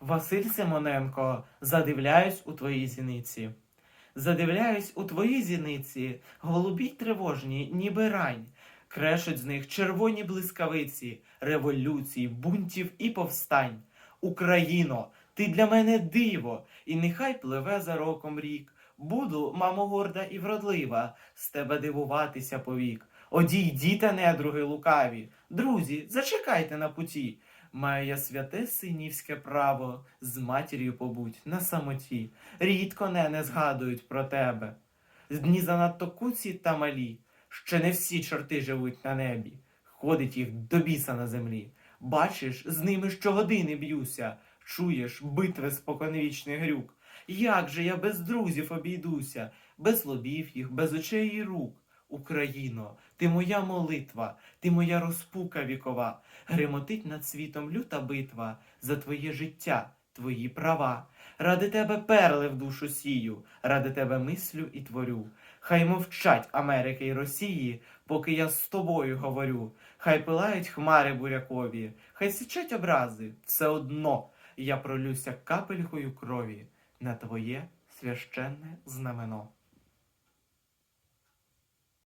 Василь Симоненко, задивляюсь у твої зіниці. Задивляюсь у твої зіниці, голубі й тривожні, ніби рань. Крешуть з них червоні блискавиці, революцій, бунтів і повстань. Україно, ти для мене диво, і нехай пливе за роком рік. Буду, мамо, горда і вродлива, з тебе дивуватися повік. Одійдіте, недруги лукаві, друзі, зачекайте на путі. Маю я святе синівське право, з матір'ю побудь на самоті. Рідко не, не згадують про тебе. Дні занадто куці та малі, ще не всі чорти живуть на небі, ходить їх до біса на землі. Бачиш, з ними щогодини б'юся, чуєш битви споконвічний грюк. Як же я без друзів обійдуся, без лобів їх, без очей і рук. Україно, ти моя молитва, ти моя розпука вікова, гримотить над світом люта битва за твоє життя, твої права. Ради тебе перли в душу сію, ради тебе мислю і творю. Хай мовчать Америки й Росії, поки я з тобою говорю. Хай пилають хмари бурякові, хай сичать образи, все одно я пролюся капелькою крові на твоє священне знамено.